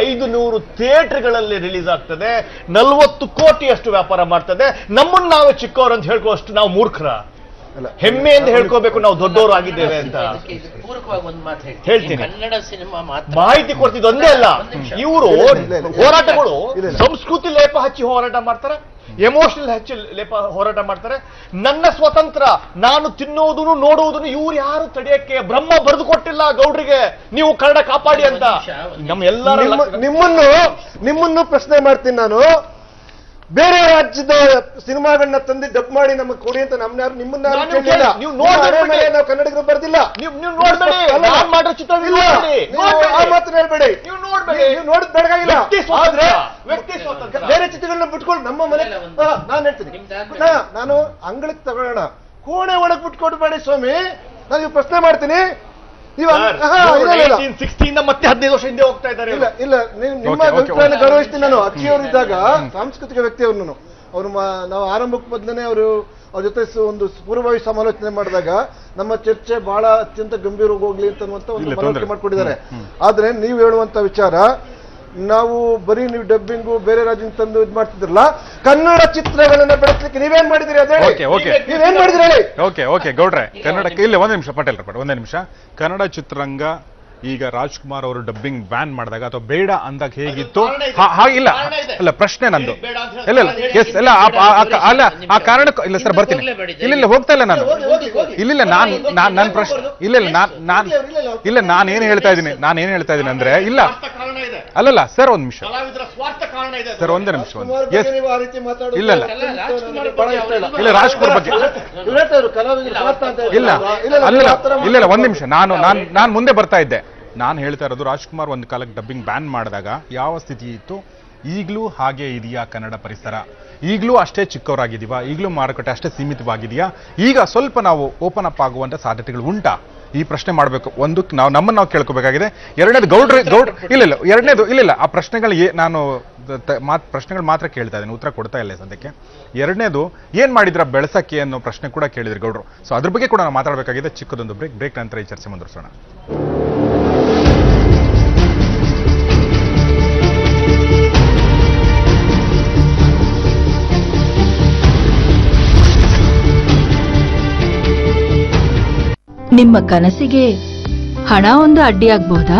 ಐದು ನೂರು ಥಿಯೇಟರ್ಗಳಲ್ಲಿ ರಿಲೀಸ್ ಆಗ್ತದೆ ನಲವತ್ತು ಕೋಟಿಯಷ್ಟು ವ್ಯಾಪಾರ ಮಾಡ್ತದೆ. ನಮ್ಮನ್ನ ನಾವೇ ಚಿಕ್ಕವರು ಅಂತ ಹೇಳ್ಕೋಷ್ಟು ನಾವು ಮೂರ್ಖರ. ಹೆಮ್ಮೆ ಅಂತ ಹೇಳ್ಕೋಬೇಕು ನಾವು ದೊಡ್ಡವರು ಆಗಿದ್ದೇವೆ ಅಂತ. ಪೂರಕವಾಗಿ ಒಂದು ಮಾತು ಹೇಳ್ತೀನಿ. ಕನ್ನಡ ಸಿನಿಮಾ ಮಾತ್ರ. ಮಾಹಿತಿ ಕೊಡ್ತಿದ್ದು ಒಂದೇ ಅಲ್ಲ. ಇವರು. ಹೋರಾಟಗಳು. ಸಂಸ್ಕೃತಿ ಲೇಪ ಹಚ್ಚಿ ಹೋರಾಟ ಮಾಡ್ತಾರೆ. ಎಮೋಷನಲ್ ಹೆಚ್ಚು ಲೇಪ ಹೋರಾಟ ಮಾಡ್ತಾರೆ. ನನ್ನ ಸ್ವತಂತ್ರ ನಾನು ತಿನ್ನೋದನ್ನು ನೋಡುವುದನ್ನು ಇವ್ರು ಯಾರು ತಡೆಯಕ್ಕೆ ಬ್ರಹ್ಮ ಬರೆದು ಕೊಟ್ಟಿಲ್ಲ ಗೌಡ್ರಿಗೆ? ನೀವು ಕನ್ನಡ ಕಾಪಾಡಿ ಅಂತ. ನಮ್ಮ ಎಲ್ಲರ ನಿಮ್ಮನ್ನು ನಿಮ್ಮನ್ನು ಪ್ರಶ್ನೆ ಮಾಡ್ತೀನಿ ನಾನು. ಬೇರೆ ರಾಜ್ಯದ ಸಿನಿಮಾಗಳನ್ನ ತಂದು ಡಬ್ ಮಾಡಿ ನಮಗೆ ಕೊಡಿ ಅಂತ ನಮ್ನ ಯಾರು ನಿಮ್ಮನ್ನ ಕೇಳಿಲ್ಲ ನೀವು ನೋಡ್ಬೇಡಿ. ನಾವು ಕನ್ನಡಿಗರು ಬರ್ದಿಲ್ಲ ನೀವು ನೀವು ನೋಡ್ಬೇಡಿ ನಾನು ಮಾಡೋ ಚಿತ್ರ ನೀವು ಇಲ್ಲ ಆ. ಮಾತನ್ನ ಹೇಳ್ಬೇಡಿ ನೀವು ನೋಡ್ಬೇಡಿ. ನೀವು ನೋಡಿದ್ ಬೆಳಗಾಗಿಲ್ಲ ವ್ಯಕ್ತಿ ಸ್ವಾತಂತ್ರ್ಯ. ವ್ಯಕ್ತಿ ಸ್ವಾತಂತ್ರ್ಯ. ಬೇರೆ ಚಿತ್ರಗಳನ್ನ ಬಿಟ್ಕೊಂಡು ನಮ್ಮ ಮನೆ ನಾನು ಒಂದು- ಹಾ, ನಾನ್ ಹೇಳ್ತೀನಿ. ನಾನು ಅಂಗಳಕ್ಕೆ ತಗೊಳ್ಳೋಣ ಕೋಣೆ ಒಳಗ್ ಬಿಟ್ಕೊಡ್ಬೇಡಿ ಸ್ವಾಮಿ ನಾನು ಪ್ರಶ್ನೆ ಮಾಡ್ತೀನಿ ನೀವು ಅಂಗ್- ಸರ್, ಆಹಾ, ಇವ್ರು ಇಲ್ಲ, ಇಲ್ಲ, ಇಲ್ಲ. 1860 ಇಂದ ಮತ್ತೆ ಹದಿನೈದು ವರ್ಷ ಹಿಂದೆ ಹೋಗ್ತಾ ಇದ್ದಾರೆ ಇಲ್ಲ ಇಲ್ಲ ನೀವು ನಿಮ್ಮ ಅಭಿಪ್ರಾಯನ ಗೌರವಿಸ್ತೀನಿ ನಾನು. ಅಕ್ಷಿ ಅವರು ಇದ್ದಾಗ ಸಾಂಸ್ಕೃತಿಕ ವ್ಯಕ್ತಿ ಅವ್ರು ನಾನು ಅವ್ರು ಮಾ- ನಾವು ಆರಂಭಕ್ಕೆ ಮೊದಲನೇ ಅವರು ಅವ್ರ ಜೊತೆ ಸ- ಒಂದು ಪೂರ್ವಭಾವಿ ಸಮಾಲೋಚನೆ ಮಾಡಿದಾಗ ನಮ್ಮ ಚರ್ಚೆ ಬಹಳ ಅತ್ಯಂತ ಗಂಭೀರವಾಗಿ ಹೋಗ್ಲಿ ಅಂತ ಅನ್ನುವಂತ ಒಂದು ಮನವರಿಕೆ. ಮಾಡ್ಕೊಂಡಿದ್ದಾರೆ. ಆದ್ರೆ ನೀವು ಹೇಳುವಂತ ವಿಚಾರ ನಾವು ಬರೀ ನೀವು ಡಬ್ಬಿಂಗು ಬೇರೆ ರಾಜ್ಯದಿಂದ ತಂದು ಇದು ಮಾಡ್ತಿದ್ರಲ್ಲ ಕನ್ನಡ ಚಿತ್ರಗಳನ್ನ ಬೆಳೆಸಲಿಕ್ಕೆ ನೀವೇನ್ ಮಾಡಿದಿರಿ ಅದೇ ಓಕೆ ಓಕೆ. ನೀವೇನ್ ಮಾಡಿದ್ರಿ ಹೇಳಿ? ಓಕೆ ಓಕೆ ಗೌಡ್ರೆ ಕನ್ನಡಕ್ಕೆ ಇಲ್ಲ ಒಂದ್ ನಿಮಿಷ ಪಟೇಲ್ ಪಟ್ ಒಂದೇ ನಿಮಿಷ. ಕನ್ನಡ ಚಿತ್ರರಂಗ ಈಗ ರಾಜ್ಕುಮಾರ್ ಅವರು ಡಬ್ಬಿಂಗ್ ಬ್ಯಾನ್ ಮಾಡಿದಾಗ ಅಥವಾ ಬೇಡ ಅಂದಾಗ ಹೇಗಿತ್ತು? ಇಲ್ಲ. ಅಲ್ಲ ಪ್ರಶ್ನೆ ನಂದು. ಇಲ್ಲ ಇಲ್ಲ. ಎಸ್ ಇಲ್ಲ ಆ- ಆ- ಆ- ಅಲ್ಲ ಆ ಕಾರಣಕ್ಕೂ ಇಲ್ಲ ಸರ್ ಬರ್ತೀನಿ. ಇಲ್ಲ ಇಲ್ಲ ಹೋಗ್ತಾ ಇಲ್ಲ ನಾನು. ಇಲ್ಲ ಇಲ್ಲ ನಾನು ನಾನ್ ನನ್ನ ಪ್ರಶ್ನೆ ಇಲ್ಲ ಇಲ್ಲ ನಾನು ನಾನ್ ಇಲ್ಲ ನಾನು ಏನ್ ಹೇಳ್ತಾ ಇದ್ದೀನಿ ನಾನು ಏನ್ ಹೇಳ್ತಾ ಇದ್ದೀನಿ ಅಂದ್ರೆ ಇಲ್ಲ. ಅಲ್ಲಲ್ಲ ಸರ್ ಒಂದ್ ನಿಮಿಷ. ಕಲಾವಿದರ ಸ್ವಾರ್ಥ ಕಾರಣ ಇದೆ. ಸರ್ ಒಂದೇ ನಿಮಿಷ ಒಂದು ಎಸ್ ನೀವು ಆ ರೀತಿ ಮಾತಾಡೋದು ಇಲ್ಲ, ಇಲ್ಲ. ರಾಜ್ಕುಮಾರ್ ಬಗ್ಗೆ. ಇಲ್ಲ. ಅಲ್ಲ ಇಲ್ಲ ಇಲ್ಲ ಒಂದ್ ನಿಮಿಷ. ನಾನು ನಾನು ನಾನ್ ಮುಂದೆ ಬರ್ತಾ ಇದ್ದೆ. ನಾನು ಹೇಳ್ತಾ ಇರೋದು ರಾಜ್ಕುಮಾರ್ ಒಂದು ಕಾಲಕ್ಕೆ ಡಬ್ಬಿಂಗ್ ಬ್ಯಾನ್ ಮಾಡಿದಾಗ ಯಾವ ಸ್ಥಿತಿ ಇತ್ತು? ಈಗಲೂ ಹಾಗೆ ಇದೆಯಾ ಕನ್ನಡ ಪರಿಸರ? ಈಗಲೂ ಅಷ್ಟೇ ಚಿಕ್ಕವರಾಗಿದ್ದೀವಾ? ಈಗಲೂ ಮಾರುಕಟ್ಟೆ ಅಷ್ಟೇ ಸೀಮಿತವಾಗಿದೆಯಾ? ಈಗ ಸ್ವಲ್ಪ ನಾವು ಓಪನ್ ಅಪ್ ಆಗುವಂತ ಸಾಧ್ಯತೆಗಳು ಉಂಟಾ? ಈ ಪ್ರಶ್ನೆ ಮಾಡಬೇಕು. ಒಂದು ನಾವು ನಮ್ಮನ್ನು ನಾವು ಕೇಳ್ಕೋಬೇಕಾಗಿದೆ. ಎರಡನೇದು ಗೌಡ್ರಿ ಗೌಡ್ ಇಲ್ಲ ಇಲ್ಲ. ಎರಡನೇದು ಇಲ್ಲ ಇಲ್ಲ. ಆ ಪ್ರಶ್ನೆಗಳು ಏ ನಾನು ಮಾತ್ ಪ್ರಶ್ನೆಗಳು ಮಾತ್ರ ಕೇಳ್ತಾ ಇದ್ದೀನಿ. ಉತ್ತರ ಕೊಡ್ತಾ ಇಲ್ಲ ಸದ್ಯಕ್ಕೆ. ಎರಡನೇದು ಏನು ಮಾಡಿದ್ರ ಬೆಳೆಸಕ್ಕೆ ಅನ್ನೋ ಪ್ರಶ್ನೆ ಕೂಡ ಕೇಳಿದ್ರಿ ಗೌಡ್ರು. ಸೊ ಅದ್ರ ಬಗ್ಗೆ ಕೂಡ ನಾವು ಮಾತಾಡಬೇಕಾಗಿದೆ. ಚಿಕ್ಕದೊಂದು ಬ್ರೇಕ್. ಬ್ರೇಕ್ ನಂತರ ಈ ಚರ್ಚೆ ಮುಂದುವರಿಸೋಣ. ನಿಮ್ಮ ಕನಸಿಗೆ ಹಣ ಒಂದು ಅಡ್ಡಿಯಾಗಬಹುದಾ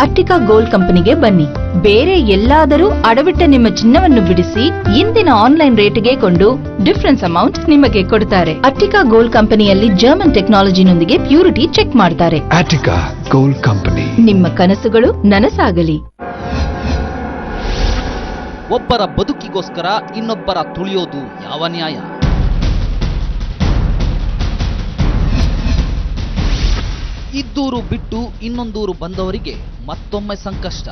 ಅಟ್ಟಿಕಾ ಗೋಲ್ಡ್ ಕಂಪನಿಗೆ ಬನ್ನಿ. ಬೇರೆ ಎಲ್ಲಾದರೂ ಅಡವಿಟ್ಟ ನಿಮ್ಮ ಚಿನ್ನವನ್ನು ಬಿಡಿಸಿ ಇಂದಿನ ಆನ್ಲೈನ್ ರೇಟ್ಗೆ ಕೊಂಡು ಡಿಫರೆನ್ಸ್ ಅಮೌಂಟ್ ನಿಮಗೆ ಕೊಡುತ್ತಾರೆ ಅಟ್ಟಿಕಾ ಗೋಲ್ಡ್ ಕಂಪನಿಯಲ್ಲಿ ಜರ್ಮನ್ ಟೆಕ್ನಾಲಜಿನೊಂದಿಗೆ ಪ್ಯೂರಿಟಿ ಚೆಕ್ ಮಾಡ್ತಾರೆ. Attica Gold company. ನಿಮ್ಮ ಕನಸುಗಳು ನನಸಾಗಲಿ. ಒಬ್ಬರ ಬದುಕಿಗೋಸ್ಕರ ಇನ್ನೊಬ್ಬರ ತುಳಿಯೋದು ಯಾವ ನ್ಯಾಯ? ಇದ್ದೂರು ಬಿಟ್ಟು ಇನ್ನೊಂದೂರು ಬಂದವರಿಗೆ ಮತ್ತೊಮ್ಮೆ ಸಂಕಷ್ಟ.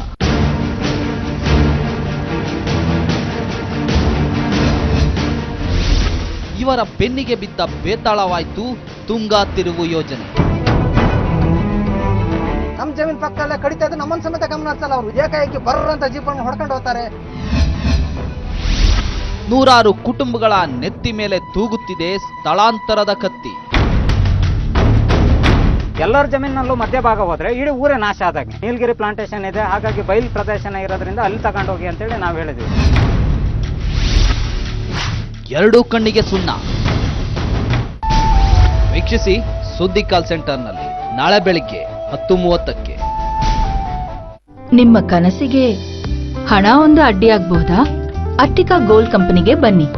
ಇವರ ಬೆನ್ನಿಗೆ ಬಿದ್ದ ಬೇತಾಳವಾಯ್ತು ತುಂಗಾ ತಿರುವು ಯೋಜನೆ. ನಮ್ಮ ಜಮೀನ್ ಪಕ್ಕದಲ್ಲೇ ಕಡಿತಾ ಇದ್ದು ನಮ್ಮನ್ನ ಸಮೇತ ಗಮನ ಹಚ್ಚಲ್ಲ ಅವರು. ಏಕಾಏಕಿ ಬರ್ರಂತ ಜೀಪನ್ನು ಹೊಡ್ಕೊಂಡು ಹೋಗ್ತಾರೆ. ನೂರಾರು ಕುಟುಂಬಗಳ ನೆತ್ತಿ ಮೇಲೆ ತೂಗುತ್ತಿದೆ ಸ್ಥಳಾಂತರದ ಕತ್ತಿ. ಎಲ್ಲರ ಜಮೀನಲ್ಲೂ ಮಧ್ಯಭಾಗ ಹೋದ್ರೆ ಇಡೀ ಊರೇ ನಾಶ ಆದಾಗ. ನೀಲಗಿರಿ ಪ್ಲಾಂಟೇಶನ್ ಇದೆ ಹಾಗಾಗಿ ಬಯಲು ಪ್ರದೇಶನ ಇರೋದ್ರಿಂದ ಅಲ್ಲಿ ತಗೊಂಡೋಗಿ ಅಂತೇಳಿ ನಾವು ಹೇಳಿದ್ವಿ. ಎರಡು ಕಣ್ಣಿಗೆ ಸುಣ್ಣ. ವೀಕ್ಷಿಸಿ ಸುದ್ದಿ ಕಾಲ್ ಸೆಂಟರ್ನಲ್ಲಿ. ನಾಳೆ ಬೆಳಿಗ್ಗೆ ಹತ್ತು ಮೂವತ್ತಕ್ಕೆ. ನಿಮ್ಮ ಕನಸಿಗೆ ಹಣ ಒಂದು ಅಡ್ಡಿಯಾಗಬಹುದಾ ಅಟ್ಟಿಕಾ ಗೋಲ್ಡ್ ಕಂಪನಿಗೆ ಬನ್ನಿ.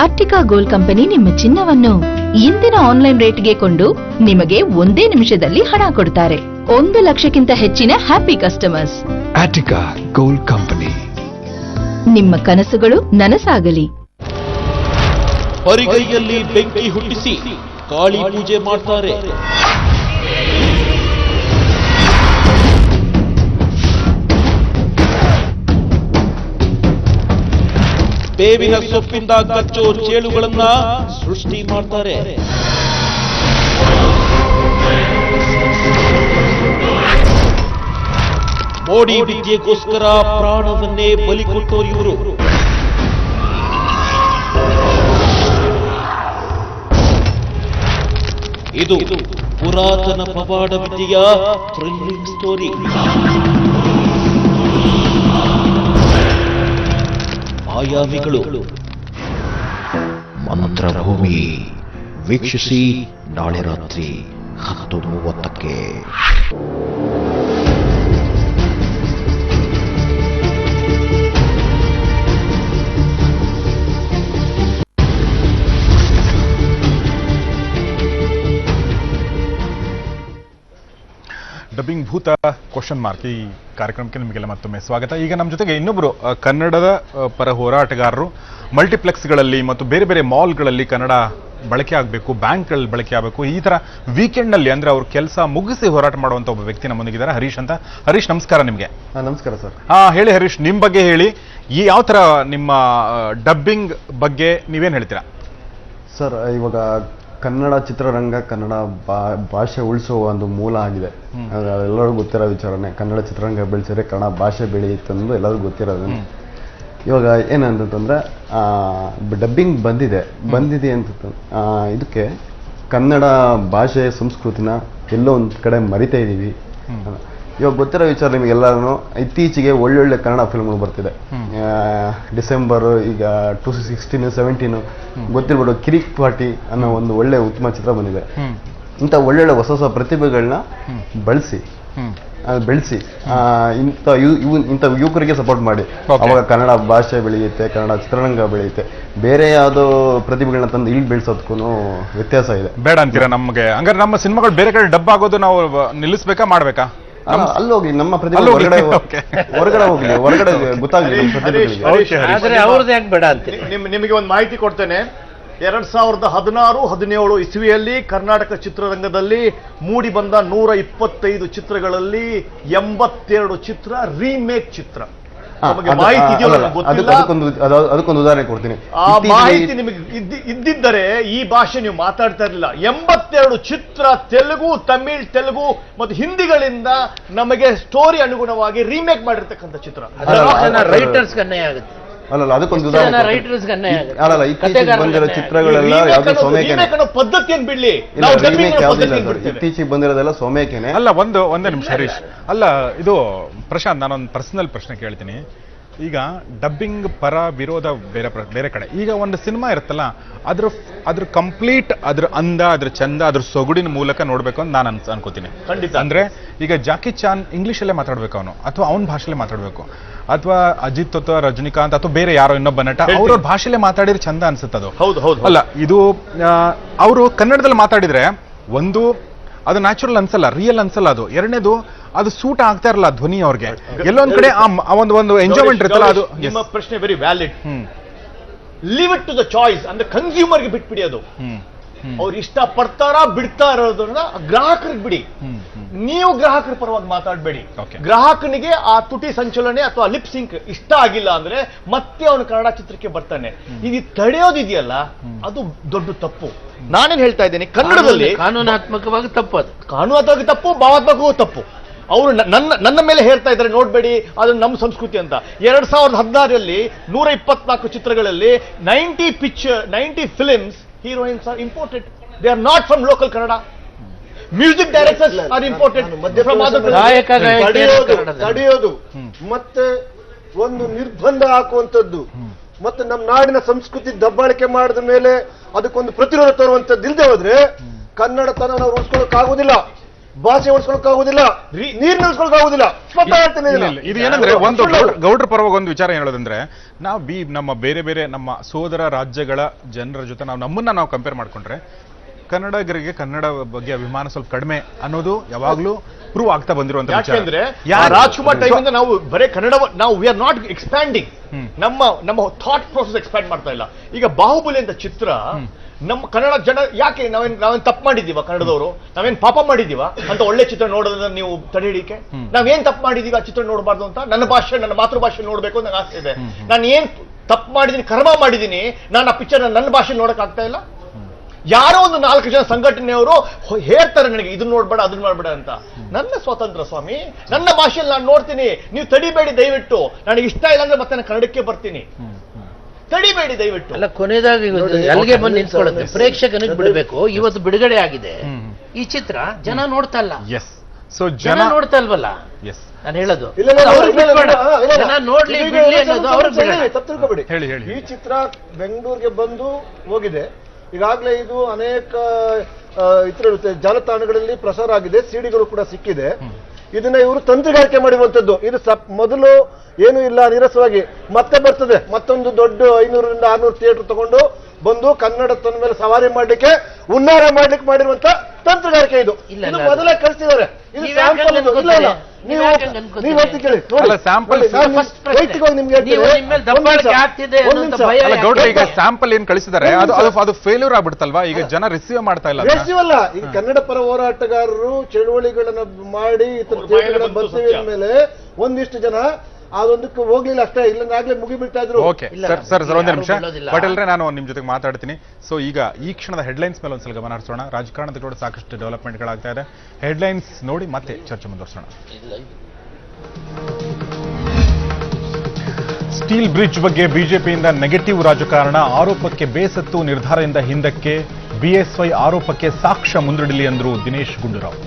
ಅಟ್ಟಿಕಾ ಗೋಲ್ಡ್ ಕಂಪನಿ ನಿಮ್ಮ ಚಿನ್ನವನ್ನು ಇಂದಿನ ಆನ್ಲೈನ್ ರೇಟ್ಗೆ ಕೊಂಡು ನಿಮಗೆ ಒಂದೇ ನಿಮಿಷದಲ್ಲಿ ಹಣ ಕೊಡ್ತಾರೆ. ಒಂದು ಲಕ್ಷಕ್ಕಿಂತ ಹೆಚ್ಚಿನ happy customers. Attica Gold company. ನಿಮ್ಮ ಕನಸುಗಳು ನನಸಾಗಲಿ. ಪರಿಗೈಯಲ್ಲಿ ಬೆಂಕಿ ಹುಟ್ಟಿಸಿ ಕಾಳಿ ಪೂಜೆ ಮಾಡ್ತಾರೆ. ಬೇವಿನ ಸೊಪ್ಪಿಂದ ಕಚ್ಚೋ ಚೇಳುಗಳನ್ನ ಸೃಷ್ಟಿ ಮಾಡ್ತಾರೆ. ಮೋಡಿ ವಿದ್ಯೆಗೋಸ್ಕರ ಪ್ರಾಣವನ್ನೇ ಬಲಿ ಕೊಟ್ಟೋರು ಇವರು. ಇದು ಪುರಾತನ ಪವಾಡ ವಿದ್ಯೆಯ ಥ್ರಿಲ್ಲಿಂಗ್ ಸ್ಟೋರಿ ಮಾಯಾವಿಗಳು. ಮಂತ್ರಭೂಮಿ ವೀಕ್ಷಿಸಿ ನಾಳೆ ರಾತ್ರಿ ಹತ್ತು ಮೂವತ್ತಕ್ಕೆ ಭೂತ ಕ್ವಶನ್ ಮಾರ್ಕ್ ಈ ಕಾರ್ಯಕ್ರಮಕ್ಕೆ ನಿಮಗೆಲ್ಲ ಮತ್ತೊಮ್ಮೆ ಸ್ವಾಗತ. ಈಗ ನಮ್ಮ ಜೊತೆಗೆ ಇನ್ನೊಬ್ಬರು ಕನ್ನಡದ ಪರ ಹೋರಾಟಗಾರರು. ಮಲ್ಟಿಪ್ಲೆಕ್ಸ್ಗಳಲ್ಲಿ ಮತ್ತು ಬೇರೆ ಬೇರೆ ಮಾಲ್ಗಳಲ್ಲಿ ಕನ್ನಡ ಬಳಕೆ ಆಗಬೇಕು ಬ್ಯಾಂಕ್ಗಳಲ್ಲಿ ಬಳಕೆ ಆಗಬೇಕು. ಈ ಥರ ವೀಕೆಂಡ್ನಲ್ಲಿ ಅಂದರೆ ಅವ್ರ ಕೆಲಸ ಮುಗಿಸಿ ಹೋರಾಟ ಮಾಡುವಂಥ ಒಬ್ಬ ವ್ಯಕ್ತಿ ನಮ್ಮೊಂದಿಗಿದ್ದಾರೆ ಹರೀಶ್ ಅಂತ. ಹರೀಶ್ ನಮಸ್ಕಾರ ನಿಮಗೆ. ನಮಸ್ಕಾರ ಸರ್. ಹಾಂ ಹೇಳಿ ಹರೀಶ್ ನಿಮ್ಮ ಬಗ್ಗೆ ಹೇಳಿ. ಈ ಯಾವ ಥರ ನಿಮ್ಮ ಡಬ್ಬಿಂಗ್ ಬಗ್ಗೆ ನೀವೇನು ಹೇಳ್ತೀರಾ? ಸರ್ ಇವಾಗ ಕನ್ನಡ ಚಿತ್ರರಂಗ ಕನ್ನಡ ಭಾಷೆ ಉಳಿಸುವ ಒಂದು ಮೂಲ ಆಗಿದೆ. ಎಲ್ಲರಿಗೂ ಗೊತ್ತಿರೋ ವಿಚಾರನೆ ಕನ್ನಡ ಚಿತ್ರರಂಗ ಬೆಳೆಸಿದ್ರೆ ಕನ್ನಡ ಭಾಷೆ ಬೆಳೆಯುತ್ತೆ ಅನ್ನೋದು ಎಲ್ಲರಿಗೂ ಗೊತ್ತಿರೋದು. ಇವಾಗ ಏನಂತಂದ್ರೆ ಡಬ್ಬಿಂಗ್ ಬಂದಿದೆ. ಬಂದಿದೆ ಅಂತ ಇದಕ್ಕೆ ಕನ್ನಡ ಭಾಷೆ ಸಂಸ್ಕೃತಿನ ಎಲ್ಲೋ ಒಂದು ಕಡೆ ಮರಿತಾ ಇದ್ದೀವಿ ಇವಾಗ ಗೊತ್ತಿರೋ ವಿಚಾರ ನಿಮಗೆಲ್ಲರೂ ಇತ್ತೀಚೆಗೆ ಒಳ್ಳೊಳ್ಳೆ ಕನ್ನಡ ಫಿಲ್ಮ್ಗಳು ಬರ್ತಿದೆ. ಡಿಸೆಂಬರ್ ಈಗ ಟೂ ಸಿಕ್ಸ್ಟೀನ್ ಸೆವೆಂಟೀನು ಗೊತ್ತಿರ್ಬೋದು ಕಿರಿಕ್ ಪಾರ್ಟಿ ಅನ್ನೋ ಒಂದು ಒಳ್ಳೆ ಉತ್ತಮ ಚಿತ್ರ ಬಂದಿದೆ. ಇಂಥ ಒಳ್ಳೊಳ್ಳೆ ಹೊಸ ಹೊಸ ಪ್ರತಿಭೆಗಳನ್ನ ಬಳಸಿ. ಬೆಳೆಸಿ. ಇಂಥ ಇವು- ಇಂಥ ಯುವಕರಿಗೆ ಸಪೋರ್ಟ್ ಮಾಡಿ. ಅವಾಗ ಕನ್ನಡ ಭಾಷೆ ಬೆಳೆಯುತ್ತೆ ಕನ್ನಡ ಚಿತ್ರರಂಗ ಬೆಳೆಯುತ್ತೆ. ಬೇರೆ ಯಾವುದೋ ಪ್ರತಿಭೆಗಳನ್ನ ತಂದು ಇಲ್ಲಿ ಬೆಳೆಸೋದಕ್ಕೂ ವ್ಯತ್ಯಾಸ ಇದೆ. ಬೇಡ ಅಂತೀರಾ ನಮಗೆ? ಹಂಗಾರೆ ನಮ್ಮ ಸಿನಿಮಾಗಳು ಬೇರೆ ಕಡೆ ಡಬ್ ಆಗೋದು ನಾವು ನಿಲ್ಲಿಸ್ಬೇಕಾ ಮಾಡ್ಬೇಕಾ? ಅಲ್ಲ, ಅಲ್ಲಿ ಹೋಗಿ ನಮ್ಮ ಪ್ರತಿಭೆ ಹೊರಗಡೆ. ಹೊರಗಡೆ ಹೋಗ್ಲಿ ಹೊರಗಡೆ ಗೊತ್ತಾಗ್ಲಿ ನಮ್ಮ ಹರೀಶ್, ಪ್ರತಿಭೆಗಳಿಗೆ ಹರೀಶ್, ಆದ್ರೆ ಅವ್ರದ್ದು ಯಾಕೆ ಬೇಡ ಅಂತೀರಿ ನಿಮ್ ನಿಮಗೆ ಒಂದು ಮಾಹಿತಿ ಕೊಡ್ತೇನೆ. ಎರಡ್ ಸಾವಿರದ ಹದಿನಾರು ಹದಿನೇಳು ಇಸ್ವಿಯಲ್ಲಿ ಕರ್ನಾಟಕ ಚಿತ್ರರಂಗದಲ್ಲಿ ಮೂಡಿ ಬಂದ ನೂರ ಇಪ್ಪತ್ತೈದು ಚಿತ್ರಗಳಲ್ಲಿ ಎಂಬತ್ತೆರಡು ಚಿತ್ರ ರೀಮೇಕ್ ಚಿತ್ರ. ಹಾ, ನಮಗೆ ಮಾಹಿತಿ ಇದೆಯೋ ಅಲ್ಲ, ಅದಕ್ಕೆ- ಗೊತ್ತಿಲ್ಲ. ಅದಕ್ಕೊಂದು ಅದು- ಉದಾಹರಣೆ ಕೊಡ್ತೀನಿ. ಆ ಮಾಹಿತಿ ನಿಮಗೆ ಇದ್ದಿ- ಇದ್ದಿದ್ದರೆ ಈ ಭಾಷೆ ನೀವು ಮಾತಾಡ್ತಾ ಇರಲಿಲ್ಲ. ಎಂಬತ್ತೆರಡು ಚಿತ್ರ ತೆಲುಗು ತಮಿಳ್ ತೆಲುಗು ಮತ್ತು ಹಿಂದಿಗಳಿಂದ ನಮಗೆ ಸ್ಟೋರಿ ಅನುಗುಣವಾಗಿ ರೀಮೇಕ್ ಮಾಡಿರ್ತಕ್ಕಂಥ ಚಿತ್ರ. ರೈಟರ್ಸ್ ಅನ್ಯಾಯ ಆಗುತ್ತೆ. ಅಲ್ಲಲ್ಲ ಅದಕ್ಕೊಂದು ಉದಾಹರಣೆ ಅಲ್ಲಲ್ಲ ಇತ್ತೀಚೆಗೆ ಬಂದಿರೋ ಚಿತ್ರಗಳೆಲ್ಲ ಯಾವ್ದು ಸೋಮೇಕೆನೆ. ಪದ್ಧತಿಯನ್ನು ಬಿಡ್ಲಿ? ಯಾವ್ದಿಲ್ಲ ಸರ್ ಇತ್ತೀಚೆಗೆ ಬಂದಿರೋದೆಲ್ಲ ಸೋಮೇಕೆನೆ. ಅಲ್ಲ ಒಂದು ಒಂದೇ ನಿಮಿಷ ಹರೀಶ್. ಅಲ್ಲ ಇದು ಪ್ರಶಾಂತ್ ನಾನೊಂದು ಪರ್ಸನಲ್ ಪ್ರಶ್ನೆ ಕೇಳ್ತೀನಿ. ಈಗ ಡಬ್ಬಿಂಗ್ ಪರ ವಿರೋಧ ಬೇರೆ ಪ್ರ- ಬೇರೆ ಕಡೆ. ಈಗ ಒಂದು ಸಿನಿಮಾ ಇರುತ್ತಲ್ಲ ಅದ್ರ ಅದ್ರ ಕಂಪ್ಲೀಟ್ ಅದ್ರ ಅಂದ ಅದ್ರ ಚಂದ ಅದ್ರ ಸೊಗಡಿನ ಮೂಲಕ ನೋಡ್ಬೇಕು ಅಂತ ನಾನು ಅನ್ಸ್ ಅನ್ಕೋತೀನಿ. ಖಂಡಿತ. ಅಂದ್ರೆ ಈಗ ಜಾಕಿ ಚಾನ್ ಇಂಗ್ಲಿಷಲ್ಲೇ ಮಾತಾಡ್ಬೇಕು ಅವನು ಅಥವಾ ಅವನ ಭಾಷೆಲ್ಲೇ ಮಾತಾಡ್ಬೇಕು. ಅಥವಾ ಅಜಿತ್ ಅಥವಾ ರಜನಿಕಾಂತ್ ಅಥವಾ ಬೇರೆ ಯಾರೋ ಇನ್ನೊಬ್ಬ ನಟ ಅವ್ರ ಭಾಷೆಲ್ಲೇ ಮಾತಾಡಿದ್ರೆ ಚಂದ ಅನ್ಸುತ್ತೆ ಅದು. ಹೌದು ಹೌದು ಅಲ್ಲ ಇದು ಅವರು ಕನ್ನಡದಲ್ಲಿ ಮಾತಾಡಿದ್ರೆ ಒಂದು ಅದು ನ್ಯಾಚುರಲ್ ಅನ್ಸಲ್ಲ ರಿಯಲ್ ಅನ್ಸಲ್ಲ ಅದು. ಎರಡನೇದು ಅದು ಸೂಟ್ ಆಗ್ತಾ ಇರಲ್ಲ ಧ್ವನಿ ಅವ್ರಿಗೆ. ಎಲ್ಲೊಂದ್ ಕಡೆ ಆ ಒಂದು ಒಂದು ಎಂಜಾಯ್ಮೆಂಟ್ ಇರುತ್ತಲ್ಲ ಅದು ನಿಮ್ಮ ಪ್ರಶ್ನೆ very valid live it to the choice ಅಂದ್ರೆ ಕನ್ಸ್ಯೂಮರ್ಗೆ ಬಿಟ್ಬಿಡಿ ಅದು. ಅವ್ರು ಇಷ್ಟ ಪಡ್ತಾರಾ ಬಿಡ್ತಾ ಇರೋದನ್ನ ಗ್ರಾಹಕರಿಗೆ ಬಿಡಿ. ನೀವು ಗ್ರಾಹಕರ ಪರವಾಗಿ ಮಾತಾಡಬೇಡಿ. ಗ್ರಾಹಕನಿಗೆ ಆ ತುಟಿ ಸಂಚಲನೆ ಅಥವಾ ಲಿಪ್ ಸಿಂಕ್ ಇಷ್ಟ ಆಗಿಲ್ಲ ಅಂದ್ರೆ ಮತ್ತೆ ಅವನು ಕನ್ನಡ ಚಿತ್ರಕ್ಕೆ ಬರ್ತಾನೆ. ಇದು ತಡೆಯೋದಿದೆಯಲ್ಲ ಅದು ದೊಡ್ಡ ತಪ್ಪು. ನಾನೇನ್ ಹೇಳ್ತಾ ಇದ್ದೇನೆ ಕನ್ನಡದಲ್ಲಿ ಕಾನೂನಾತ್ಮಕವಾಗಿ ತಪ್ಪು ಅದು. ಕಾನೂನಾತ್ಮಕ ತಪ್ಪು ಭಾವಾತ್ಮಕವೂ ತಪ್ಪು. ಅವರು ನನ್ನ ನನ್ನ ಮೇಲೆ ಹೇಳ್ತಾ ಇದ್ದಾರೆ ನೋಡಬೇಡಿ ಅದು ನಮ್ಮ ಸಂಸ್ಕೃತಿ ಅಂತ. ಎರಡು ಸಾವಿರದ ಹದಿನಾರರಲ್ಲಿ ನೂರ ಇಪ್ಪತ್ನಾಲ್ಕು ಚಿತ್ರಗಳಲ್ಲಿ ninety picture ninety films heroines are imported they are not from local Kannada music directors are imported ತಡೆಯೋದು ಮತ್ತೆ ಒಂದು ನಿರ್ಬಂಧ ಹಾಕುವಂಥದ್ದು. ಮತ್ತೆ ನಮ್ಮ ನಾಡಿನ ಸಂಸ್ಕೃತಿ ದಬ್ಬಾಳಿಕೆ ಮಾಡಿದ ಮೇಲೆ ಅದಕ್ಕೊಂದು ಪ್ರತಿರೋಧ ತರುವಂತದ್ದು ಇಲ್ಲದೆ ಹೋದ್ರೆ ಕನ್ನಡತನ ನಾವು ಉಳಿಸ್ಕೊಳಕ್ ಆಗುದಿಲ್ಲ ಭಾಷೆ ಉಳಿಸ್ಕೊಳಕ್ ಆಗುದಿಲ್ಲ ನೀರ್ ಉಳಿಸ್ಕೊಳಕ್ ಆಗುದಿಲ್ಲ ಇದು ಏನಂದ್ರೆ ಒಂದು. ಗೌಡ್ರ- ಪರವಾಗಿ ಒಂದು ವಿಚಾರ ಹೇಳೋದಂದ್ರೆ ನಾವು ಬಿ ನಮ್ಮ ಬೇರೆ ಬೇರೆ ನಮ್ಮ ಸೋದರ ರಾಜ್ಯಗಳ ಜನರ ಜೊತೆ ನಾವು ನಮ್ಮನ್ನ ನಾವು ಕಂಪೇರ್ ಮಾಡ್ಕೊಂಡ್ರೆ ಕನ್ನಡಿಗರಿಗೆ ಕನ್ನಡ ಬಗ್ಗೆ ಅಭಿಮಾನ ಸ್ವಲ್ಪ ಕಡಿಮೆ ಅನ್ನೋದು ಯಾವಾಗ್ಲೂ ಪ್ರೂವ್ ಆಗ್ತಾ ಬಂದಿರುವಂತ ವಿಚಾರ. ಯಾಕೆಂದ್ರೆ ರಾಜ್ಕುಮಾರ್ ಟೈಮಿಂದ ನಾವು ಬರೇ ಕನ್ನಡ ನಾವು ವಿ ಆರ್ ನಾಟ್ ಎಕ್ಸ್ಪ್ಯಾಂಡಿಂಗ್. ನಮ್ಮ ನಮ್ಮ ಥಾಟ್ ಪ್ರೋಸೆಸ್ ಎಕ್ಸ್ಪ್ಯಾಂಡ್ ಮಾಡ್ತಾ ಇಲ್ಲ ಈಗ ಬಾಹುಬಲಿ ಅಂತ ಚಿತ್ರ ನಮ್ಮ ಕನ್ನಡ ಜನ ಯಾಕೆ ನಾವೇನ್ ನಾವೇನ್ ತಪ್ಪು ಮಾಡಿದ್ದೀವ ಕನ್ನಡದವರು? ನಾವೇನ್ ಪಾಪ ಮಾಡಿದ್ದೀವ? ಅಂತ ಒಳ್ಳೆ ಚಿತ್ರ ನೋಡೋದನ್ನ ನೀವು ತಡೆ ಹಿಡಿಕೆ ನಾವೇನ್ ತಪ್ಪು ಮಾಡಿದೀವಿ ಆ ಚಿತ್ರ ನೋಡಬಾರ್ದು ಅಂತ ನನ್ನ ಭಾಷೆ ನನ್ನ ಮಾತೃಭಾಷೆ ನೋಡ್ಬೇಕು ಅಂತ ಆಸೆ ಇದೆ. ನಾನು ಏನ್ ತಪ್ಪು ಮಾಡಿದೀನಿ ಕರ್ಮ ಮಾಡಿದೀನಿ ನಾನು ಆ ಪಿಕ್ಚರ್ ನನ್ನ ಭಾಷೆ ನೋಡಕ್ ಆಗ್ತಾ ಇಲ್ಲ ಯಾರೋ ಒಂದು ನಾಲ್ಕು ಜನ ಸಂಘಟನೆಯವರು ಹೇಳ್ತಾರೆ ನನಗೆ ಇದನ್ನ ನೋಡ್ಬೇಡ ಅದನ್ನ ಮಾಡ್ಬೇಡ ಅಂತ. ನನ್ನ ಸ್ವಾತಂತ್ರ್ಯ ಸ್ವಾಮಿ ನನ್ನ ಭಾಷೆಯಲ್ಲಿ ನಾನು ನೋಡ್ತೀನಿ ನೀವು ತಡಿಬೇಡಿ ದಯವಿಟ್ಟು. ನನಗೆ ಇಷ್ಟ ಇಲ್ಲ ಅಂದ್ರೆ ಮತ್ತೆ ನಾನು ಕನ್ನಡಕ್ಕೆ ಬರ್ತೀನಿ. ತಡಿಬೇಡಿ ದಯವಿಟ್ಟು. ಅಲ್ಲ ಕೊನೆಯದಾಗಿ ಅಲ್ಲಿಗೆ ಬಂದು ನಿಂತ್ಕೊಳ್ಳುತ್ತೆ. ಪ್ರೇಕ್ಷಕನಿಗೆ ಬಿಡಬೇಕು. ಇವತ್ತು ಬಿಡುಗಡೆ ಆಗಿದೆ. ಈ ಚಿತ್ರ ಜನ ನೋಡ್ತಾ ಇಲ್ಲ. ಎಸ್ ಸೊ ಜನ ನೋಡ್ತಾ ಇಲ್ವಲ್ಲ? ಎಸ್ ನಾನು ಹೇಳೋದು. ನೋಡ್ಲಿ ಬಿಡ್ಲಿ ಅನ್ನೋದು ಇದು ಅವ್ರಿಗೆ ಇದು ತಪ್ಪು ತಿಳ್ಕೊಬೇಡಿ ಹೇಳಿ, ಹೇಳಿ, ಈ ಚಿತ್ರ ಬೆಂಗಳೂರಿಗೆ ಬಂದು ಹೋಗಿದೆ. ಈಗಾಗಲೇ ಇದು ಅನೇಕ ಇತರ ಜಾಲತಾಣಗಳಲ್ಲಿ ಪ್ರಸಾರ ಆಗಿದೆ. ಸಿಡಿಗಳು ಕೂಡ ಸಿಕ್ಕಿದೆ. ಇದನ್ನ ಇವರು ತಂತ್ರಗಾರಿಕೆ ಮಾಡಿರುವಂತದ್ದು. ಇದು ಸಪ್ ಮೊದಲು ಏನು ಇಲ್ಲ ನೀರಸವಾಗಿ. ಮತ್ತೆ ಬರ್ತದೆ. ಮತ್ತೊಂದು ದೊಡ್ಡ ಐನೂರರಿಂದ ಆರ್ನೂರು ಥಿಯೇಟರ್ ತಗೊಂಡು ಬಂದು ಕನ್ನಡ ತನ್ನ ಮೇಲೆ ಸವಾರಿ ಮಾಡ್ಲಿಕ್ಕೆ ಉನ್ನಾರ ಮಾಡ್ಲಿಕ್ಕೆ ಮಾಡಿರುವಂತ ತಂತ್ರಗಾರಿಕೆ ಇದು. ಮೊದಲೇ ಕಳಿಸಿದ್ದಾರೆ ಈಗ ಸ್ಯಾಂಪಲ್ ಏನ್ ಕಳಿಸಿದ್ದಾರೆ ಅದು ಫೇಲ್ಯೂರ್ ಆಗ್ಬಿಡ್ತಲ್ವಾ? ಈಗ ಜನ ರಿಸೀವ್ ಮಾಡ್ತಾ ಇಲ್ಲ ಅದನ್ನ. ಅಲ್ಲ. ಈಗ ಕನ್ನಡ ಪರ ಹೋರಾಟಗಾರರು ಚಳುವಳಿಗಳನ್ನ ಮಾಡಿ ಬರ್ತೀವಿ. ಮೇಲೆ ಒಂದಿಷ್ಟು ಜನ ಅದೊಂದಕ್ಕೆ ಹೋಗ್ಲಿಲ್ಲ ಅಷ್ಟೇ ಇಲ್ಲಂದಾಗ್ಲೇ ಮುಗಿಬಿಡ್ತಾ ಇದ್ರು. ಓಕೆ ಸರ್ ಸರ್ ಸರ್ ಒಂದೇ ನಿಮಿಷ. ಪಟೇಲ್ರೆ ನಾನು ನಿಮ್ ಜೊತೆ ಮಾತಾಡ್ತೀನಿ. ಸೊ ಈಗ ಈ ಕ್ಷಣದ ಹೆಡ್ಲೈನ್ಸ್ ಮೇಲೆ ಒಂದ್ಸಲ ಗಮನ ಹರಿಸೋಣ. ರಾಜಕಾರಣದ ಕೂಡ ಸಾಕಷ್ಟು ಡೆವಲಪ್ಮೆಂಟ್ಗಳಾಗ್ತಾ ಇದೆ. ಹೆಡ್ಲೈನ್ಸ್ ನೋಡಿ ಮತ್ತೆ ಚರ್ಚೆ ಮುಂದುವರಿಸೋಣ. ಸ್ಟೀಲ್ ಬ್ರಿಡ್ಜ್ ಬಗ್ಗೆ ಬಿಜೆಪಿಯಿಂದ ನೆಗೆಟಿವ್ ರಾಜಕಾರಣ ಆರೋಪಕ್ಕೆ ಬೇಸತ್ತು ನಿರ್ಧಾರದಿಂದ ಹಿಂದಕ್ಕೆ ಬಿಎಸ್ವೈ ಆರೋಪಕ್ಕೆ ಸಾಕ್ಷ್ಯ ಮುಂದಿಡಲಿ ಎಂದರು ದಿನೇಶ್ ಗುಂಡೂರಾವ್.